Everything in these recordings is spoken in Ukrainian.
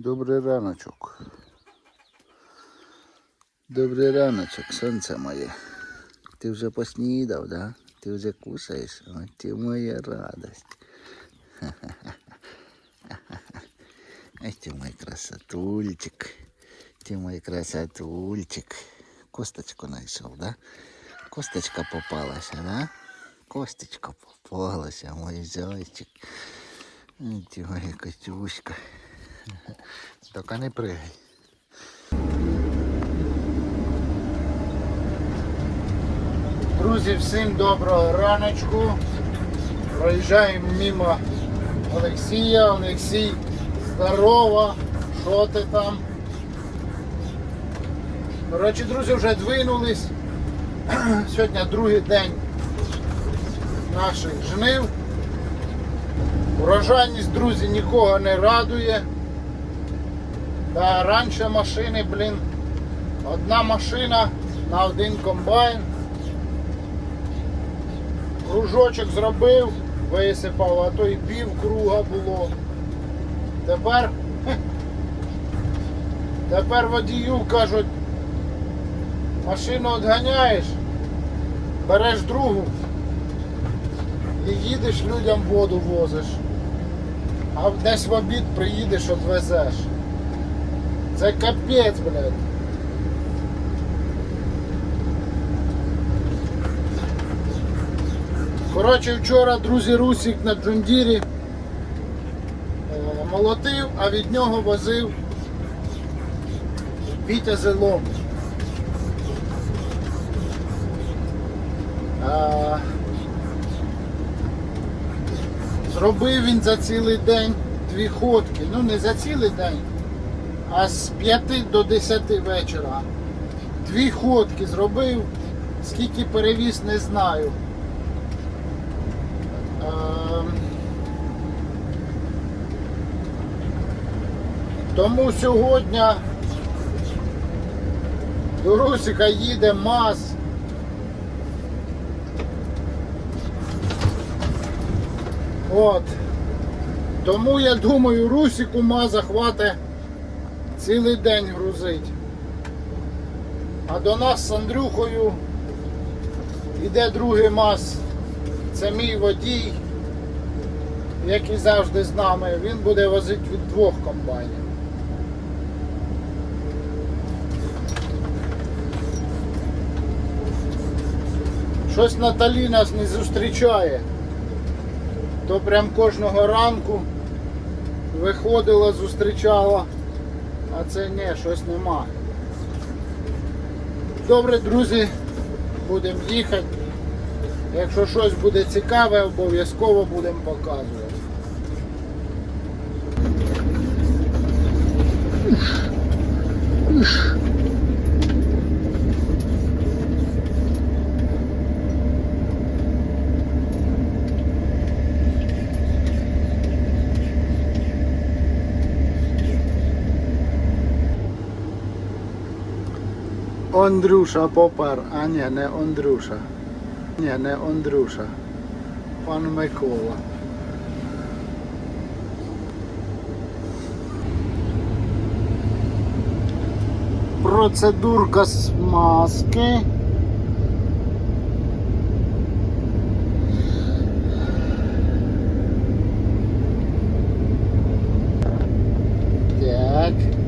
Добрий раночок. Добрий раночок, сонце моє. Ти вже поснідав, да? Ти вже кушаєш? О, ти моя радость. Ай, ти мой красотульчик. Ти мой красотульчик. Косточку знайшов, да? Косточка попалася, да? Косточка попалася, мой зайчик. Ай, ти моя Тільки не пригай. Друзі, всім доброго раночку. Проїжджаємо мимо Олексія. Олексій, здорово. Що ти там? Коротше, друзі, вже двинулись. Сьогодні другий день наших жнив. Урожайність, друзі, нікого не радує. Та раніше машини, блін, одна машина на один комбайн. Кружочок зробив, висипав, а то і пів круга було. Тепер, тепер водію кажуть, машину відганяєш, береш другу і їдеш людям воду возиш. А десь в обід приїдеш, відвезеш. Це капець, блядь. Коротше, вчора, друзі, Русик на Джундірі е, молотив, а від нього возив Вітя Зелом. Зробив він за цілий день дві ходки. Ну не за цілий день, а з 5 до 10 вечора. Дві ходки зробив, скільки перевіз, не знаю. Ем, Тому сьогодні до Русика їде МАЗ. От. Тому я думаю, Русику МАЗа хватить цілий день грузить. А до нас з Андрюхою йде другий МАЗ. Це мій водій, який завжди з нами. Він буде возити від двох комбайнів. Щось Наталі нас не зустрічає. То прям кожного ранку виходила, зустрічала, а це не, щось нема. Добре, друзі, будемо їхати. Якщо щось буде цікаве, обов'язково будемо показувати. Ондрюша попер, а ні, не Ондрюша. Ні, не Ондрюша. Пан Микола. Процедурка смазки. Так.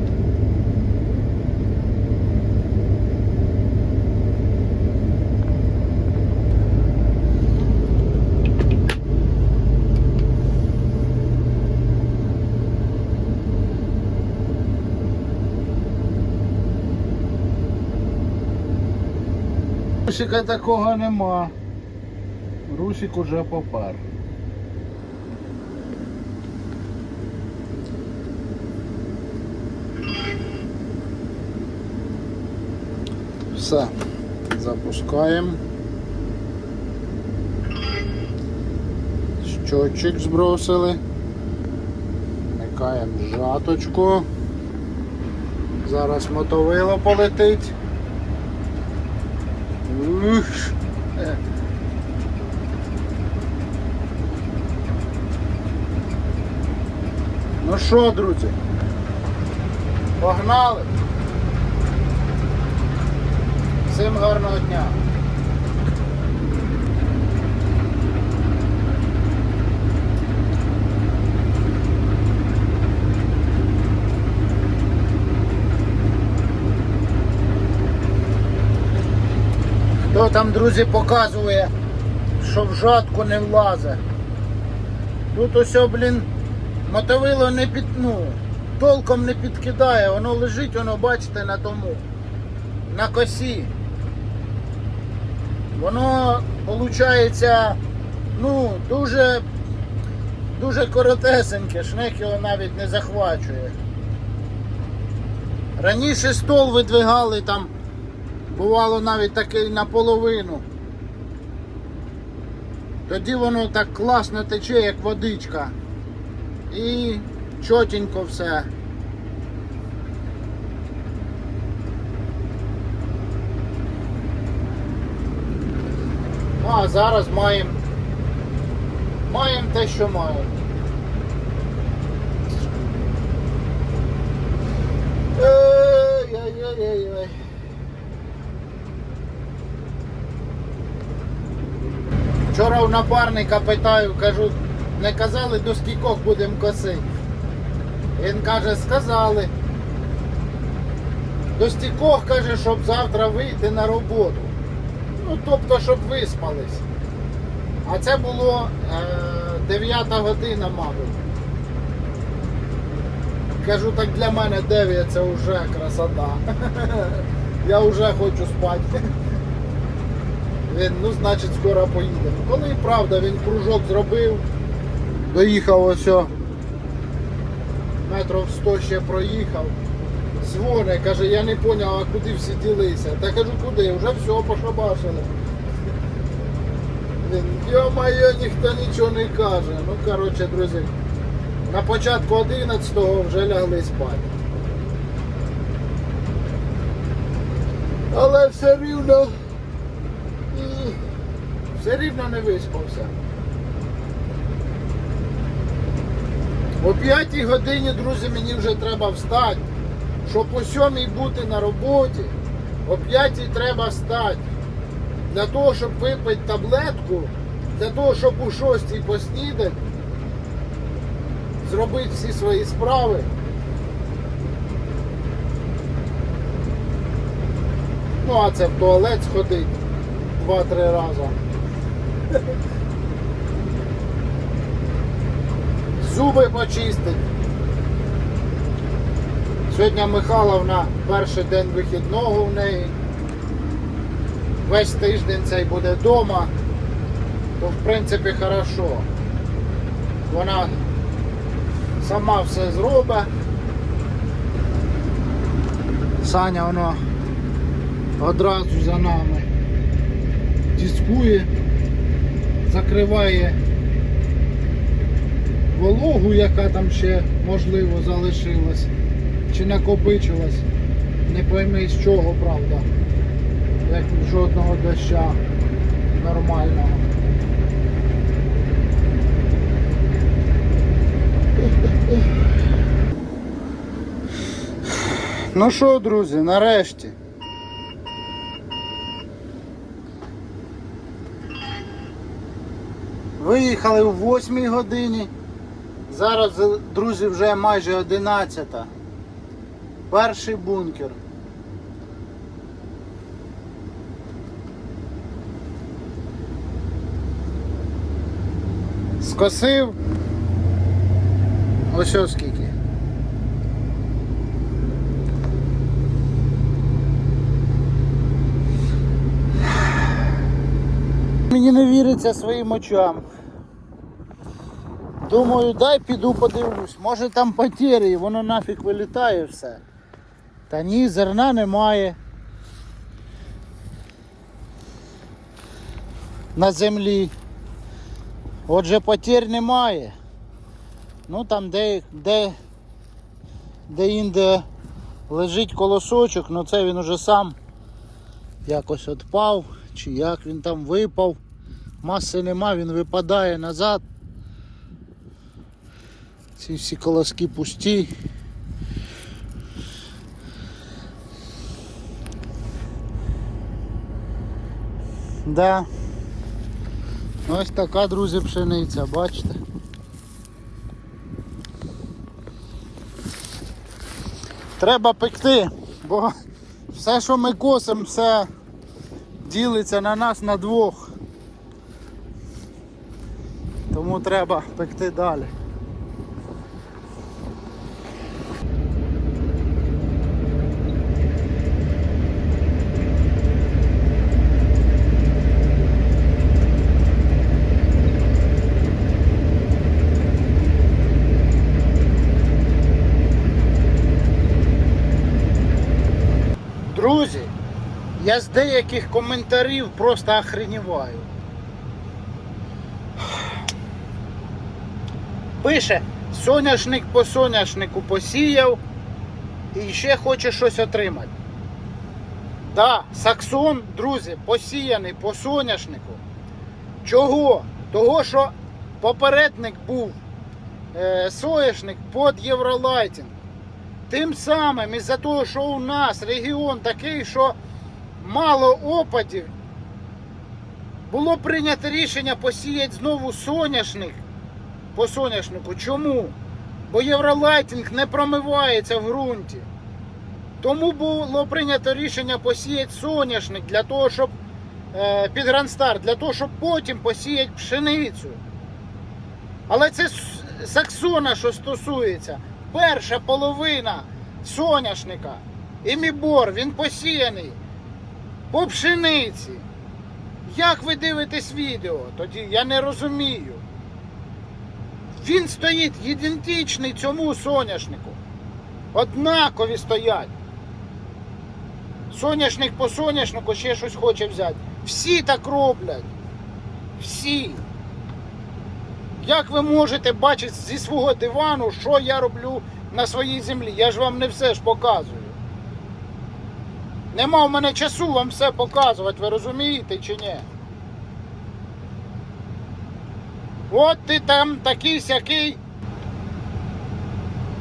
Русика такого нема. Русик уже попар. Все, запускаємо. Щотчик збросили. Вмикаємо жаточку. Зараз мотовило полетить. Ну що, друзі? Погнали. Всім гарного дня. Там, друзі, показує, що в жатку не влазить. Тут ось, блін, мотовило не під, ну, толком не підкидає, воно лежить, воно, бачите, на тому, на косі. Воно, виходить, ну, дуже, дуже коротесеньке, шнек його навіть не захвачує. Раніше стол видвигали там, бувало навіть такий наполовину. Тоді воно так класно тече, як водичка. І чотенько все. Ну, а зараз маємо маємо те, що маємо. Вчора у напарника питаю, кажу, не казали до скількох будемо косити. Він каже, сказали. До стількох каже, щоб завтра вийти на роботу. Ну, тобто, щоб виспались. А це було е, 9 година, мабуть. Кажу, так для мене 9 це вже красота. Я вже хочу спати. Він, ну, значить, скоро поїдемо. Коли і правда, він кружок зробив, доїхав ось. Метрів 100 ще проїхав. Дзвоне, каже, я не зрозумів, а куди всі ділися. Та кажу, куди? Вже все пошабашили. Йо-моє, ніхто нічого не каже. Ну, коротше, друзі, на початку 11-го вже лягли спати. Але все рівно. Все рівно не виспався. О 5 годині, друзі, мені вже треба встати. Щоб о 7 бути на роботі, о 5 треба встати. Для того, щоб випити таблетку, для того, щоб у 6 поснідати, зробити всі свої справи. Ну, а це в туалет сходить два-три рази. Зуби почистить. Сьогодні Михайловна перший день вихідного в неї. Весь тиждень цей буде вдома, то в принципі хорошо. Вона сама все зробить. Саня воно одразу за нами дискує, закриває вологу, яка там ще можливо залишилась чи накопичилась. Не пойми з чого, правда. Як жодного доща нормального. Ну що, друзі, нарешті. Виїхали о 8 годині. Зараз, друзі, вже майже 11. Перший бункер. Скосив. Ось ось скільки. Мені не віриться своїм очам. Думаю, дай піду подивлюсь. Може там потері, воно нафіг вилітає все. Та ні, зерна немає. На землі. Отже, потерь немає. Ну там де, де, де інде лежить колосочок, ну це він уже сам якось відпав, чи як він там випав. Маси нема, він випадає назад. Ці всі колоски пусті. Да. Ось така, друзі, пшениця, бачите? Треба пекти, бо все, що ми косимо, все ділиться на нас на двох. Тому треба пекти далі. Я з деяких коментарів просто охреніваю. Пише, соняшник по соняшнику посіяв і ще хоче щось отримати. Да, Саксон, друзі, посіяний по соняшнику. Чого? Того, що попередник був е, соняшник під Євролайтінг. Тим самим, із-за того, що у нас регіон такий, що мало опадів, було прийнято рішення посіяти знову соняшник по соняшнику. Чому? Бо євролайтінг не промивається в ґрунті. Тому було прийнято рішення посіяти соняшник для того, щоб е, під гранстар, для того, щоб потім посіяти пшеницю. Але це саксона, що стосується. Перша половина соняшника і мібор, він посіяний по пшениці. Як ви дивитесь відео? Тоді я не розумію. Він стоїть ідентичний цьому соняшнику. Однакові стоять. Соняшник по соняшнику ще щось хоче взяти. Всі так роблять. Всі. Як ви можете бачити зі свого дивану, що я роблю на своїй землі? Я ж вам не все ж показую. Нема в мене часу вам все показувати, ви розумієте чи ні? От ти там такий сякий.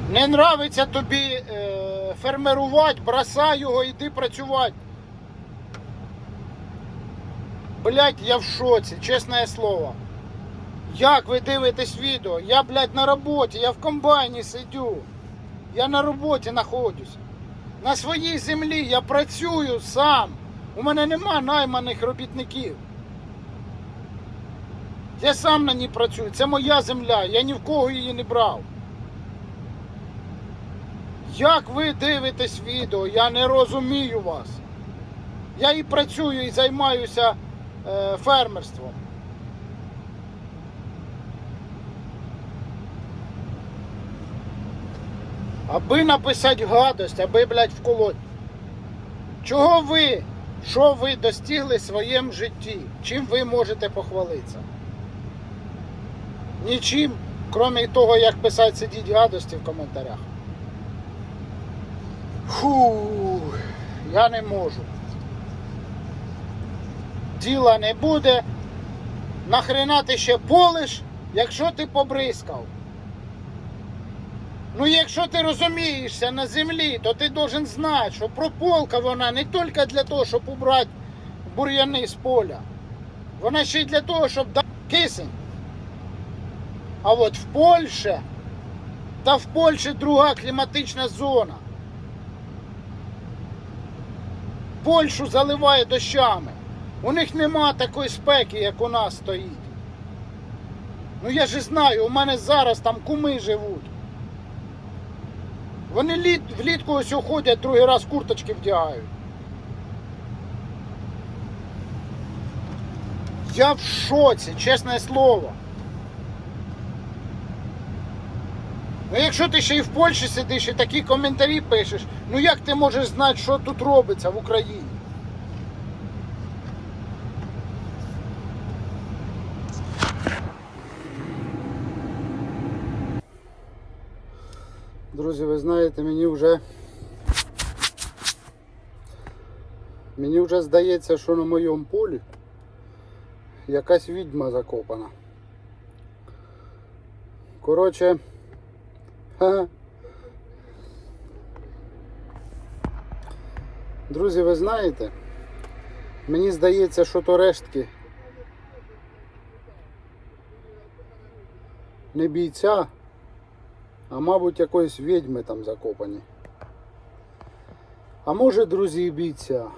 Не нравиться тобі е, фермерувати, бросай його, йди працювати. Блять, я в шоці, чесне слово. Як ви дивитесь відео? Я, блядь, на роботі, я в комбайні сидю. Я на роботі знаходжусь. На своїй землі я працюю сам. У мене нема найманих робітників. Я сам на ній працюю. Це моя земля, я ні в кого її не брав. Як ви дивитесь відео? Я не розумію вас. Я і працюю, і займаюся е, фермерством. Аби написати гадость, аби, блядь, вколоть. Чого ви? Що ви достигли в своєму житті? Чим ви можете похвалитися? Нічим, крім того, як писати сидіть гадості в коментарях. Фу, я не можу. Діла не буде. Нахрена ти ще полиш, якщо ти побризкав. Ну, якщо ти розумієшся на землі, то ти должен знати, що прополка вона не тільки для того, щоб убрати бур'яни з поля. Вона ще й для того, щоб дати кисень. А от в Польщі, та в Польщі друга кліматична зона. Польщу заливає дощами. У них нема такої спеки, як у нас стоїть. Ну я ж знаю, у мене зараз там куми живуть. Вони літ, влітку ось ходять, другий раз курточки вдягають. Я в шоці, чесне слово. Ну якщо ти ще й в Польщі сидиш і такі коментарі пишеш, ну як ти можеш знати, що тут робиться в Україні? Друзі, ви знаєте, мені вже мені вже здається, що на моєму полі якась відьма закопана. Коротше. Друзі, ви знаєте, Мені здається, що то рештки. Не бійця, а мабуть якоїсь відьми там закопані. А може, друзі, бійця.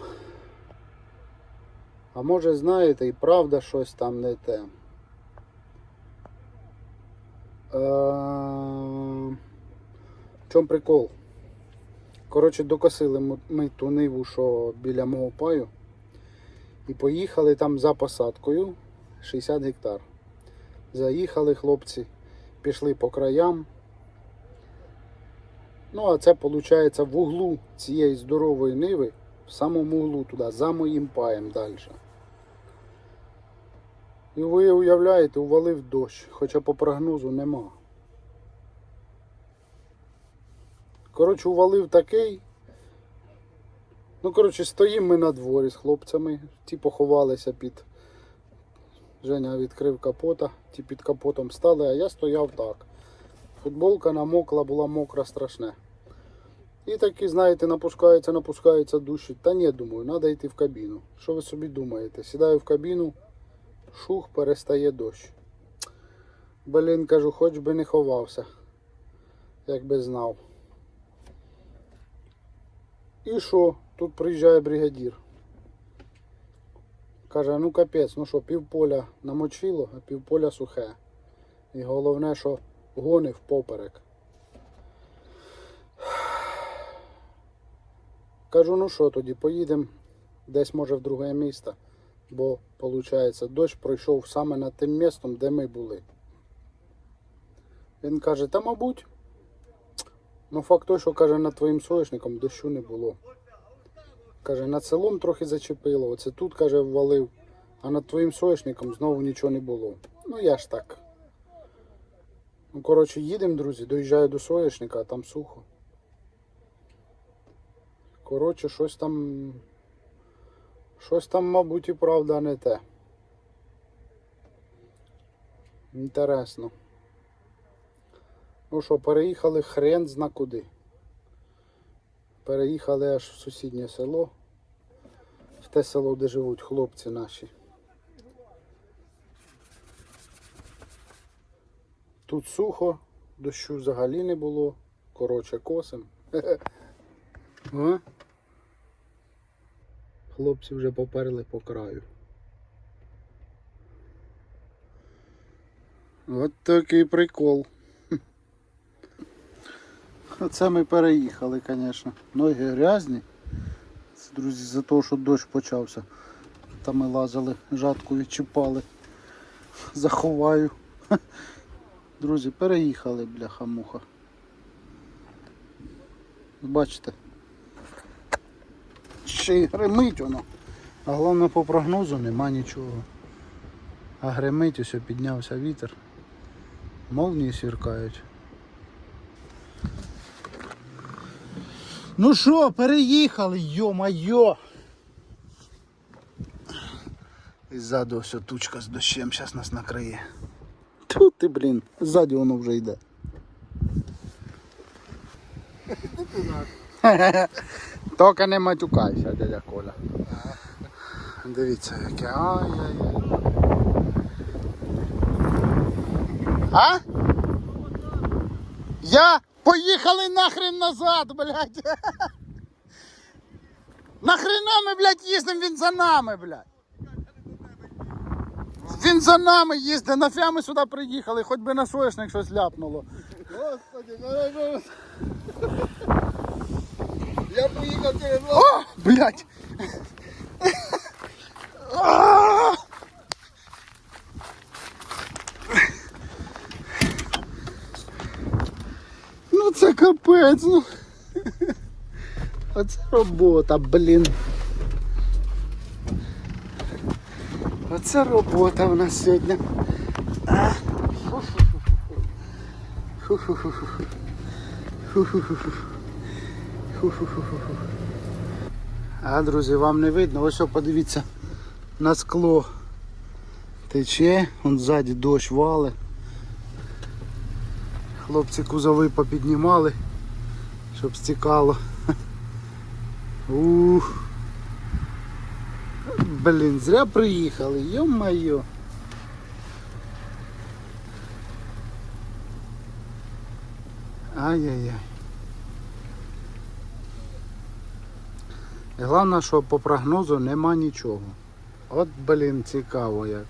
А може, знаєте, і правда щось там не те. Е, В чому прикол? Коротше, докосили ми ту ниву, що біля мого паю. І поїхали там за посадкою 60 гектар. Заїхали хлопці, пішли по краям. Ну, а це виходить в углу цієї здорової ниви, в самому углу туди, за моїм паєм далі. І ви уявляєте, увалив дощ, хоча по прогнозу нема. Коротше, увалив такий. Ну, коротше, стоїмо ми на дворі з хлопцями. Ті поховалися під. Женя відкрив капота, ті під капотом стали, а я стояв так. Футболка намокла, була мокра страшне. І такі, знаєте, напускається, напускається душі. Та ні, думаю, треба йти в кабіну. Що ви собі думаєте? Сідаю в кабіну, шух, перестає дощ. Блін, кажу, хоч би не ховався, якби знав. І що? Тут приїжджає бригадір. Каже, ну капець, ну що, півполя намочило, а півполя сухе. І головне, що гонив поперек. Кажу, ну що тоді, поїдемо десь може в друге місто, бо виходить, дощ пройшов саме над тим містом, де ми були. Він каже, та мабуть. Ну факт той, що каже, над твоїм соняшником дощу не було. Каже, над селом трохи зачепило, оце тут, каже, ввалив, а над твоїм соняшником знову нічого не було. Ну я ж так. Ну, коротше, їдемо, друзі, доїжджаю до соняшника, а там сухо. Коротше, щось там. Щось там, мабуть, і правда не те. Інтересно. Ну що, переїхали хрен зна куди. Переїхали аж в сусіднє село. В те село, де живуть хлопці наші. Тут сухо, дощу взагалі не було. Коротше, косим. А? Хлопці вже поперли по краю. От такий прикол. Оце ми переїхали, звісно. Ноги грязні. Це, друзі, за того, що дощ почався. Там ми лазили, жатку відчіпали. Заховаю. Друзі, переїхали, бляха-муха. Бачите? Ще й гримить воно. А головне по прогнозу нема нічого. А гримить, ось піднявся вітер. Молнії сіркають. Ну що, переїхали, йо-майо. І ззаду ось тучка з дощем, зараз нас накриє. Тут ти, блін, ззаді воно вже йде. Тільки не матюкайся, дядя Коля. Дивіться, яке. Ай-яй-яй. А? Я? Поїхали нахрен назад, блядь. Нахрена ми, блядь, їздимо, він за нами, блядь. Він за нами їздить, нафіга ми сюди приїхали, хоч би на соняшник щось ляпнуло. Господи, ну, ну. Я поїхав через лоб. О, блядь. А! Ну це капець, ну. Оце робота, блін. Оце робота в нас сьогодні. А. Друзі, вам не видно, ось о, подивіться на скло тече, вон ззаді дощ вали. Хлопці кузови попіднімали, щоб стікало. Ух. Блін, зря приїхали, йо-моє. Ай-яй-яй. І Головне, що по прогнозу нема нічого. От, блін, цікаво як.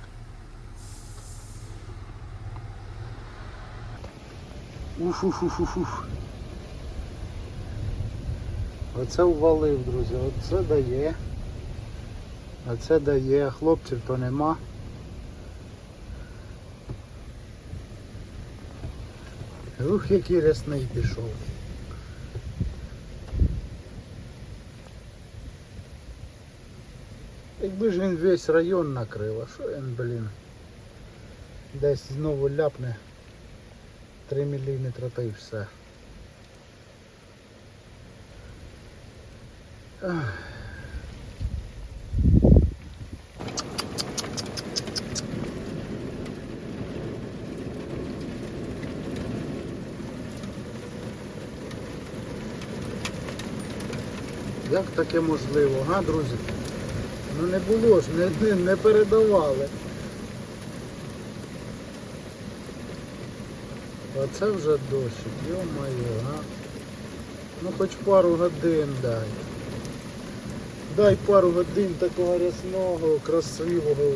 Уф-уф-уф-уф. Оце увалив, друзі, оце дає. Оце дає, хлопців то нема. Ух, який рясний пішов. Якби ж він весь район накрив, а що він, блін? Десь знову ляпне 3 мм та й все. Як таке можливо, га, друзі? Ну не було ж, не, не, передавали. Оце вже дощик, йо-моє, а. Ну хоч пару годин дай. Дай пару годин такого рясного, красивого.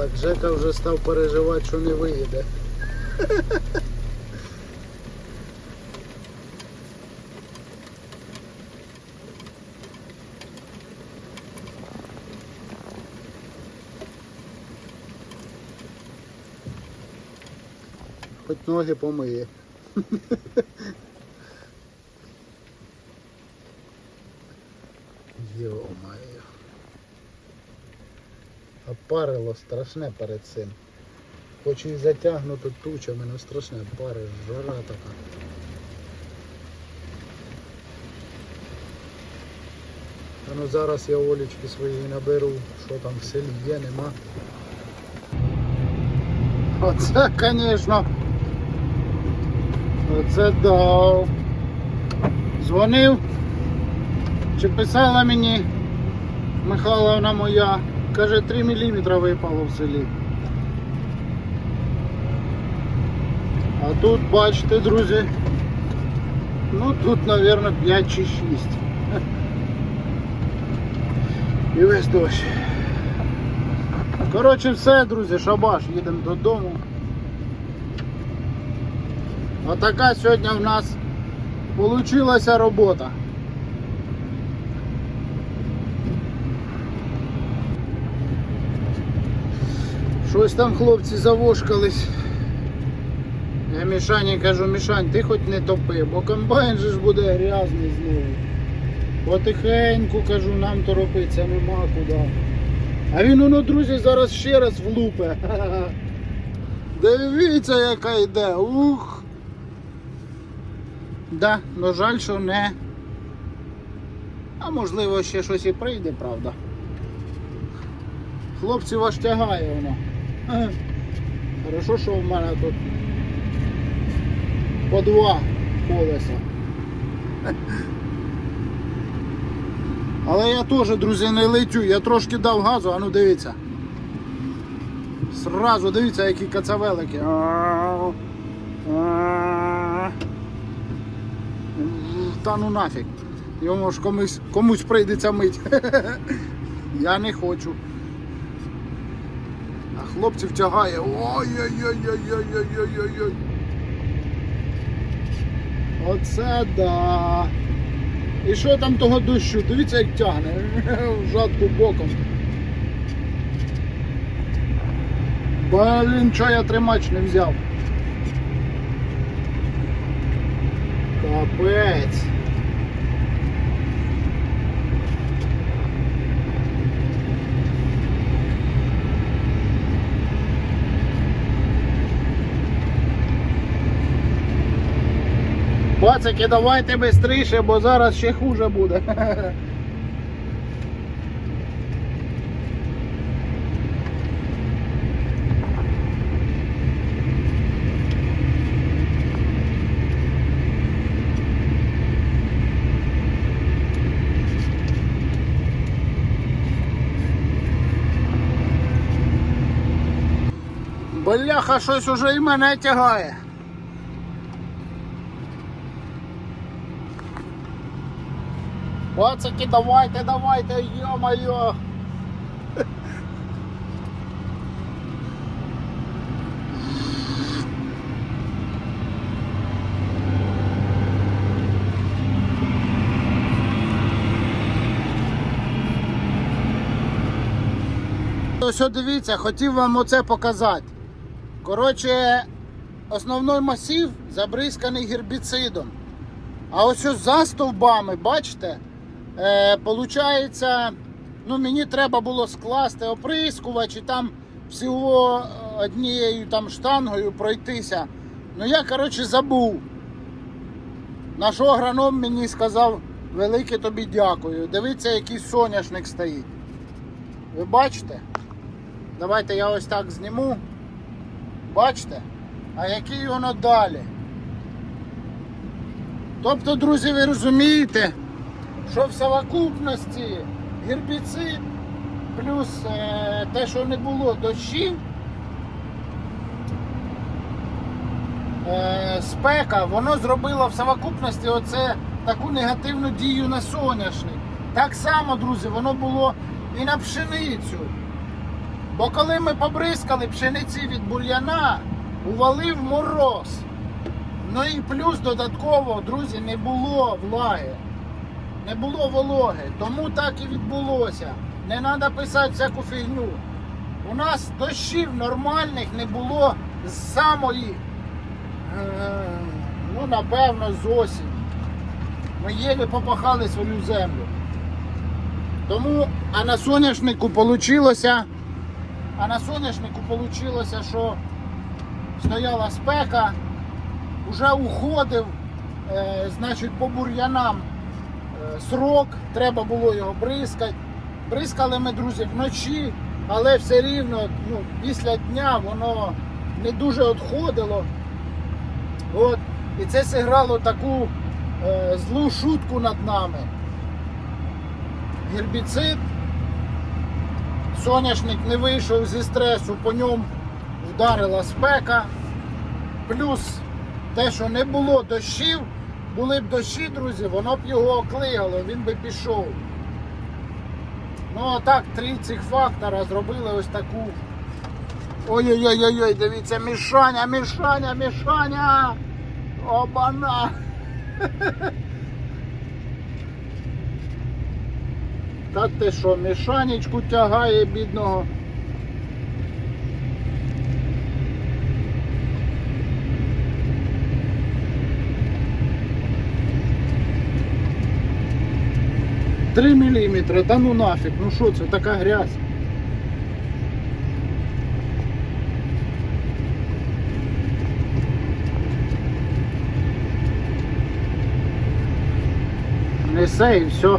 Так, Жека вже став переживати, що не виїде. Хоч ноги помиє. Йо-моє. Опарило страшне перед цим. Хоч і затягнуто тучами, але страшне пари, жара така. А ну зараз я Олічки свої наберу, що там в селі є, нема. Оце, звісно. Оце дав. Дзвонив. Чи писала мені Михайловна моя, каже 3 мм випало в селі. А тут бачите, друзі, ну тут, мабуть, 5 чи 6. І весь дощ. Коротше, все, друзі, шабаш, їдемо додому. Отака сьогодні в нас получилася робота. Щось там хлопці завошкались. Я Мішані кажу, Мішань, ти хоч не топи, бо комбайн же ж буде грязний знову. Потихеньку кажу, нам торопитися нема куди. А він воно, друзі, зараз ще раз влупе. Дивіться, яка йде. Ух. Да, ну жаль, що не. А можливо ще щось і прийде, правда. Хлопців аж тягає воно. Хорошо, що в мене тут по два колеса. Але я теж, друзі, не летю, я трошки дав газу, а ну дивіться. Сразу дивіться, які кацавелики. Та ну нафіг. Йому ж комусь, комусь прийдеться мить. Я не хочу. Хлопців тягає. Ой-ой-ой-ой-ой-ой-ой-ой. Оце да. І що там того дощу? Дивіться, як тягне. В жатку боком. Блін, чого я тримач не взяв? Капець. Пацики, давайте швидше, бо зараз ще хуже буде. Бляха, щось уже і мене тягає. Пацаки, давайте, давайте, йо-моє. Ось дивіться, хотів вам оце показати. Коротше, основний масив забризканий гербіцидом. А ось ось за стовбами, бачите, е, получається, ну мені треба було скласти оприскувач і там всього однією там штангою пройтися. Ну я, коротше, забув. Наш агроном мені сказав, велике тобі дякую. Дивіться, який соняшник стоїть. Ви бачите? Давайте я ось так зніму. Бачите? А який воно далі? Тобто, друзі, ви розумієте, що в совокупності гербіцид плюс е, те, що не було дощів, е, спека, воно зробило в совокупності оце таку негативну дію на соняшник. Так само, друзі, воно було і на пшеницю. Бо коли ми побризкали пшениці від бур'яна, увалив мороз. Ну і плюс додатково, друзі, не було влаги, не було вологи. Тому так і відбулося. Не треба писати всяку фігню. У нас дощів нормальних не було з самої, е, ну напевно, з осені. Ми єлі попахали свою землю. Тому, а на соняшнику получилося. А на соняшнику вийшло, що стояла спека, вже уходив, е, значить, по бур'янам срок, треба було його бризкати. Бризкали ми, друзі, вночі, але все рівно ну, після дня воно не дуже відходило. От. І це зіграло таку е, злу шутку над нами. Гербіцид Соняшник не вийшов зі стресу, по ньому вдарила спека. Плюс те, що не було дощів, були б дощі, друзі, воно б його оклигало, він би пішов. Ну а так, три цих фактора зробили ось таку. Ой-ой-ой, ой дивіться, мішаня, мішаня, мішаня! Обана! Та ти що, мішанечку тягає бідного. Три міліметри, та ну нафіг, ну що це, така грязь. Несе і все.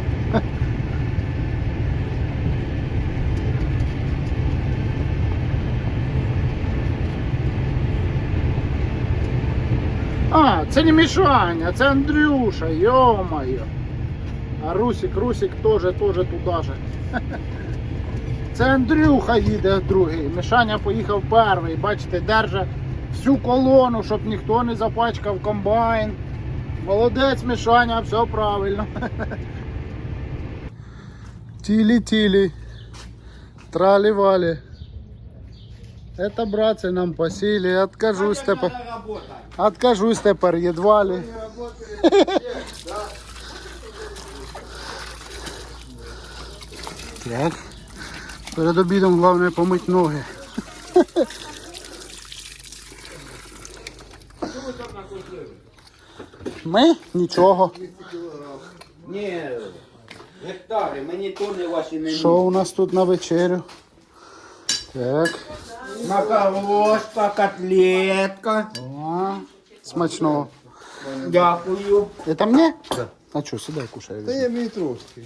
А, це не Мішаня, це Андрюша, йо-моє. А Русик, Русик теж, теж туди же. Це Андрюха їде другий. Мішаня поїхав перший. Бачите, держа всю колону, щоб ніхто не запачкав комбайн. Молодець, Мішаня, все правильно. Тілі-тілі. Трали-вали. Это, братцы, нам посели. Откажусь тепер. Откажусь тепер едва ли. Так. Перед обідом головне помить ноги. Ми нічого. Ні, гектари, мені тони ваші не Що у нас тут на вечерю? Так. Макарошка, котлетка. О, смачного. Дякую. Это мне? А что, сідай кушай. Та я мені трошки.